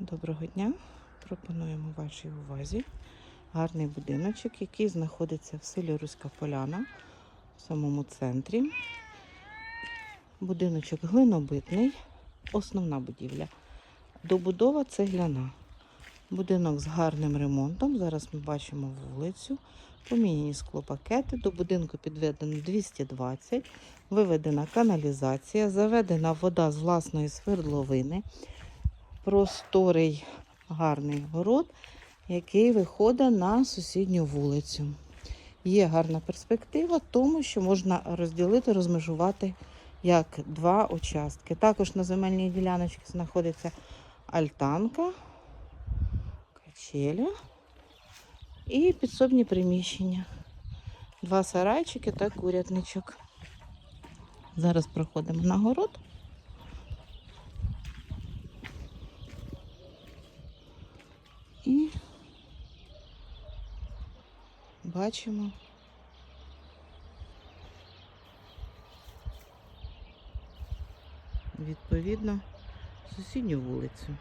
Доброго дня! Пропонуємо вашій увазі гарний будиночок, який знаходиться в селі Руська Поляна в самому центрі. Будиночок глинобитний, основна будівля. Добудова цегляна. Будинок з гарним ремонтом. Зараз ми бачимо вулицю. Поміняні склопакети. До будинку підведено 220, виведена каналізація, заведена вода з власної свердловини просторий гарний город, який виходить на сусідню вулицю. Є гарна перспектива, тому що можна розділити, розмежувати як два участки. Також на земельній діляночці знаходиться альтанка, качеля і підсобні приміщення. Два сарайчики та курятничок. Зараз проходимо на город. І бачимо відповідно сусідню вулицю.